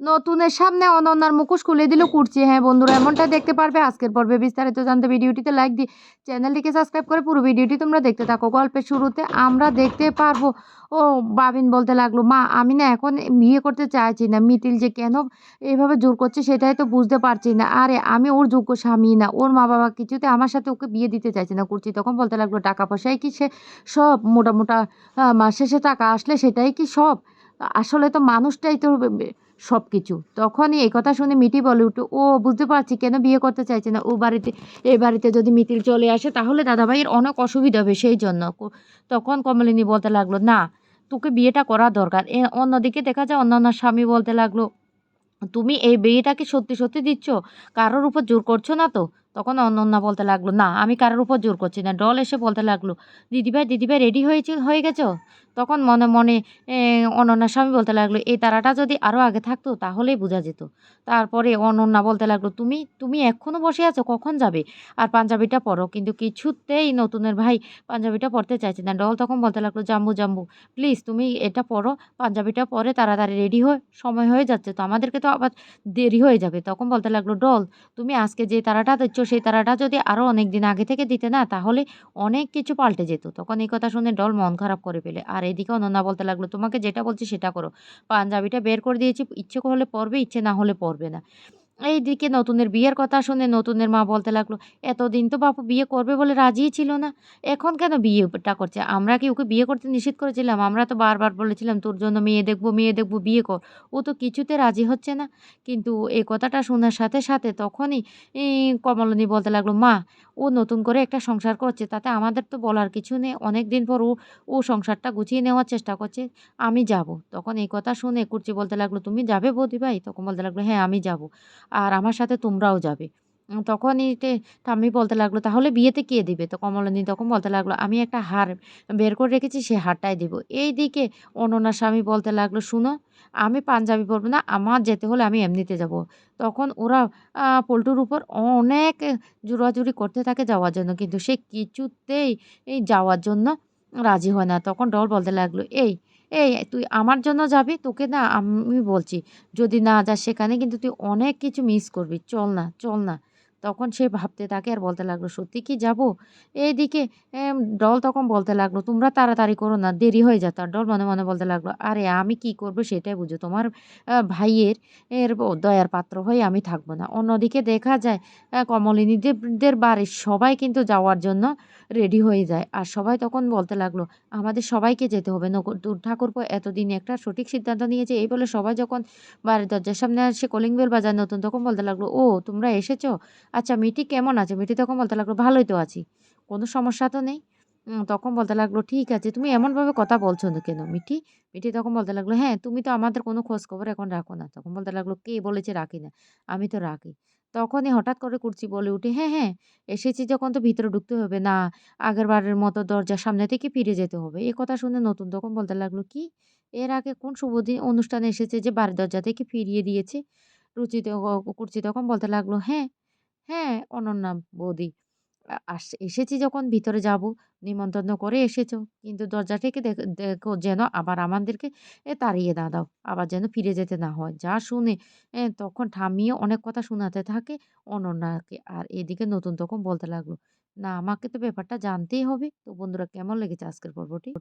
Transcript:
নতুনের সামনে অনন্যার মুখোশ খুলে দিল কুর্চি। হ্যাঁ বন্ধুরা এমনটা দেখতে পারবে আজকের পর্বে। বিস্তারিত জানতে ভিডিওটিতে লাইক দিয়ে চ্যানেলটিকে সাবস্ক্রাইব করে পুরো ভিডিওটি তোমরা দেখতে থাকো। গল্পের শুরুতে আমরা দেখতে পারব ও বাবিন বলতে লাগল মা আমি না এখন বিয়ে করতে চাইছি না। মিতিল যে কেন এইভাবে জোর করছে সেটাই তো বুঝতে পারছি না। আরে আমি ওর যোগ্য স্বামী না। ওর মা বাবা কিছুতে আমার সাথে ওকে বিয়ে দিতে চাইছে না। কুর্চি তখন বলতে লাগল টাকা পয়সায় কি সে সব মোটা মোটা আহ, মাস শেষে টাকা আসলে সেটাই কি সব? আসলে তো মানুষটাই তো সব কিছু তখনই এই কথা শুনে মিটি বলে উঠো ও, বুঝতে পারছি, কেন বিয়ে করতে চাইছে না? ও বাড়িতে এই বাড়িতে যদি মিতিল চলে আসে, তাহলে দাদাভাইয়ের অনেক অসুবিধা হবে সেই জন্য। তখন কমলিনী বলতে লাগল, না, তোকে বিয়েটা করা দরকার। এ, অন্যদিকে দেখা যায় অন্যান্য স্বামী বলতে লাগল, তুমি এই বিয়েটাকে সত্যি সত্যি দিচ্ছ? কারোর উপর জোর করছ না তো? তখন অনন্যা বলতে লাগল, না, আমি কারোর উপর জোর করছি না। ডল এসে বলতে লাগল দিদিভাই দিদিভাই রেডি হয়েছে, হয়ে গেছো? তখন মনে মনে অনন্যার স্বামী বলতে লাগল, এই তারাটা যদি আরও আগে থাকতো তাহলেই বোঝা যেত। তারপরে অনন্যা বলতে লাগল, তুমি তুমি এখনও বসে আছো, কখন যাবে? আর পাঞ্জাবিটা পরো, কিন্তু কিছুতেই নতুনের ভাই পাঞ্জাবিটা পরতে চাইছে না। ডল তখন বলতে লাগল, জাম্বু জাম্বু প্লিজ তুমি এটা পরো, পাঞ্জাবিটা পরে তাড়াতাড়ি রেডি হয়ে, সময় হয়ে যাচ্ছে তো আমাদেরকে তো আবার দেরি হয়ে যাবে। তখন বলতে লাগল, ডল, তুমি আজকে যে তারাটা দিচ্ছ সেই তারাটা যদি আরও অনেক দিন আগে থেকে দিতে না, তাহলে অনেক কিছু পাল্টে যেত। তখন এই কথা শুনে ডল মন খারাপ করে ফেলে। আর এদিকে অনন্যা বলতে লাগল, তোমাকে যেটা বলছি সেটা করো। পাঞ্জাবিটা বের করে দিয়েছি, ইচ্ছে করলে পরবে, ইচ্ছে না হলে পরবে না। এইদিকে নতুনের বিয়ের কথা শুনে নতুনের মা বলতে লাগল, এতদিন তো বাপু বিয়ে করবে বলে রাজিই ছিল না, এখন কেন বিয়েটা করছে? আমরা কি ওকে বিয়ে করতে নিষেধ করেছিলাম? আমরা তো বারবার বলেছিলাম, তোর জন্য মেয়ে দেখব মেয়ে দেখব, বিয়ে কর। ও তো কিছুতে রাজি হচ্ছে না। কিন্তু এই কথাটা শোনার সাথে সাথে তখনই কমলিনী বলতে লাগল, মা, ও নতুন করে একটা সংসার করছে, তাতে আমাদের তো বলার কিছু নেই। অনেক দিন পর ও ও সংসারটা গুছিয়ে নেওয়ার চেষ্টা করছে, আমি যাব। তখন এই কথা শুনে কুর্চি বলতে লাগল, তুমি যাবে বৌদি ভাই? তখন বলতে লাগল হ্যাঁ আমি যাব। আর আমার সাথে তোমরাও যাবে। উম, তখনই তে ঠাম্মি বলতে লাগল তাহলে বিয়েতে কে দিবে? তো কমলিনী তখন বলতে লাগল আমি একটা হার বের করে রেখেছি সে হারটাই দিব। এইদিকে অনন্যার স্বামী বলতে লাগল শুনো আমি পাঞ্জাবি পরবো না আমার যেতে হলে আমি এমনিতে যাব। তখন ওরা পোলটুর উপর অনেক জোরাজুরি করতে থাকে যাওয়ার জন্য কিন্তু সে কিছুতেই এই যাওয়ার জন্য রাজি হয় না। তখন ডল বলতে লাগল এই এই, তুই আমার জন্য যাবি, তোকে না আমি বলছি, যদি না যাস সেখানে কিন্তু তুই অনেক কিছু মিস করবি। চল না চল না। তখন সে ভাবতে থাকে, আর বলতে লাগল, সত্যি কি যাব? এইদিকে ডল তখন বলতে লাগল, তোমরা তাড়াতাড়ি করো না, দেরি হয়ে যাচ্ছে। আর ডল মনে মনে বলতে লাগল, আরে, আমি কি করব সেটাই বুঝো। তোমার ভাইয়ের, এর দয়ার পাত্র হয়ে আমি থাকব না। অন্যদিকে দেখা যায় কমলিনীদের বাড়ির সবাই কিন্তু যাওয়ার জন্য রেডি হয়ে যায়। আর সবাই তখন বলতে লাগল, আমাদের সবাইকে যেতে হবে। ঠাকুরপো এতদিন একটা সঠিক সিদ্ধান্ত নিয়েছে। এই বলে সবাই যখন বাড়ির দরজার সামনে সে কলিং বেল বাজার নতুন, তখন বলতে লাগল, ও, তোমরা এসেছ? আচ্ছা মিটি কেমন আছে? মিটি তখন বলতে লাগল, ভালোই তো আছি। কোনো সমস্যা তো নেই? তখন বলতে লাগল, ঠিক আছে, তুমি এমনভাবে কথা বলছো না কেন, মিঠি? মিঠি তখন বলতে লাগল হ্যাঁ তুমি তো আমাদের কোনো খোঁজ খবর এখন রাখো না। তখন বলতে লাগল, কে বলেছে রাখি না? আমি তো রাখি। তখনই হঠাৎ করে কুর্চি বলে উঠে হ্যাঁ হ্যাঁ এসেছি যখন তো ভিতরে ঢুকতে হবে না, আগের বারের মতো দরজার সামনে থেকে ফিরে যেতে হবে। এ কথা শুনে নতুন তখন বলতে লাগল, কি? এর আগে কোন শুভ দিন অনুষ্ঠানে এসেছে যে বাড়ির দরজা থেকে ফিরিয়ে দিয়েছে? রুচি কুর্চি তখন বলতে লাগল হ্যাঁ হ্যাঁ অনন্যা বৌদি আস এসেছি যখন ভিতরে যাব, নিমন্ত্রণ করে এসেছ। কিন্তু দরজা থেকে দেখ যেন আবার আমাদেরকে এ তাড়িয়ে না দাও। আবার যেন ফিরে যেতে না হয়। যা শুনে তখন ঠাম্মিও অনেক কথা শোনাতে থাকে অনন্যাকে। আর এদিকে নতুন তখন বলতে লাগল, "না আমাকে তো ব্যাপারটা জানতেই হবে।" তো বন্ধুরা কেমন লেগেছে আজকের পর্বটি?